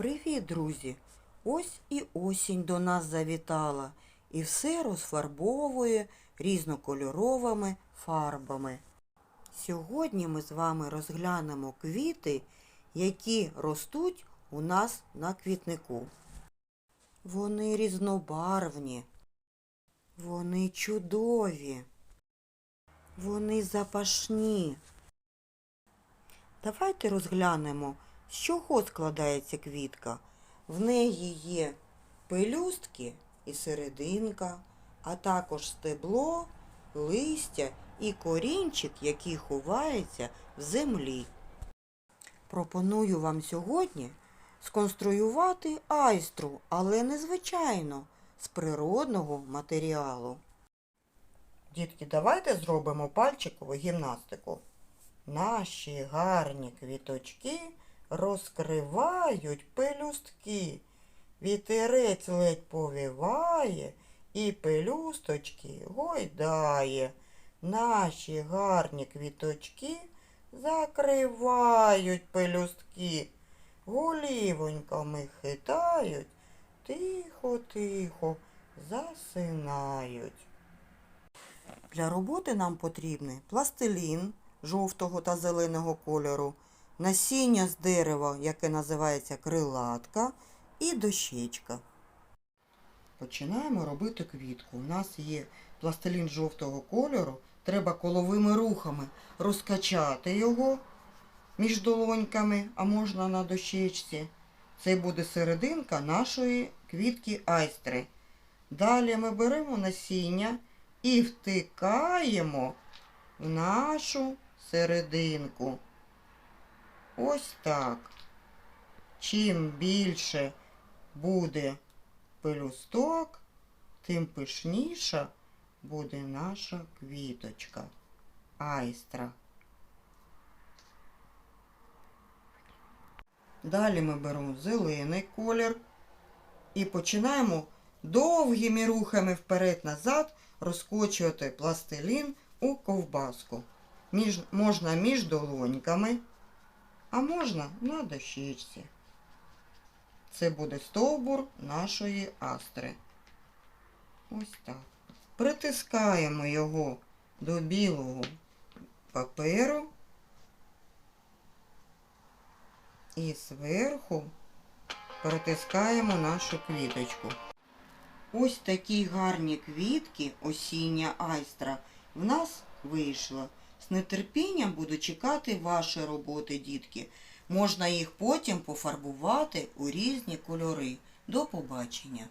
Привіт, друзі! Ось і осінь до нас завітала, і все розфарбовує різнокольоровими фарбами. Сьогодні ми з вами розглянемо квіти, які ростуть у нас на квітнику. Вони різнобарвні, вони чудові, вони запашні. Давайте розглянемо, з чого складається квітка. В неї є пелюстки і серединка, а також стебло, листя і корінчик, який ховається в землі. Пропоную вам сьогодні сконструювати айстру, але не звичайно, з природного матеріалу. Дітки, давайте зробимо пальчикову гімнастику. Наші гарні квіточки розкривають пелюстки. Вітерець ледь повіває і пелюсточки гойдає. Наші гарні квіточки закривають пелюстки. Голівоньками хитають, тихо-тихо засинають. Для роботи нам потрібний пластилін жовтого та зеленого кольору, насіння з дерева, яке називається крилатка, і дощечка. Починаємо робити квітку. У нас є пластилін жовтого кольору. Треба коловими рухами розкачати його між долоньками, а можна на дощечці. Це буде серединка нашої квітки айстри. Далі ми беремо насіння і втикаємо в нашу серединку. Ось так. Чим більше буде пелюсток, тим пишніша буде наша квіточка. Айстра. Далі ми беремо зелений колір і починаємо довгими рухами вперед-назад розкочувати пластилін у ковбаску. Між, можна між долоньками, а можна на дощечці. Це буде стовбур нашої астри. Ось так. Притискаємо його до білого паперу і зверху притискаємо нашу квіточку. Ось такі гарні квітки осіння айстра в нас вийшло. З нетерпінням буду чекати ваші роботи, дітки. Можна їх потім пофарбувати у різні кольори. До побачення!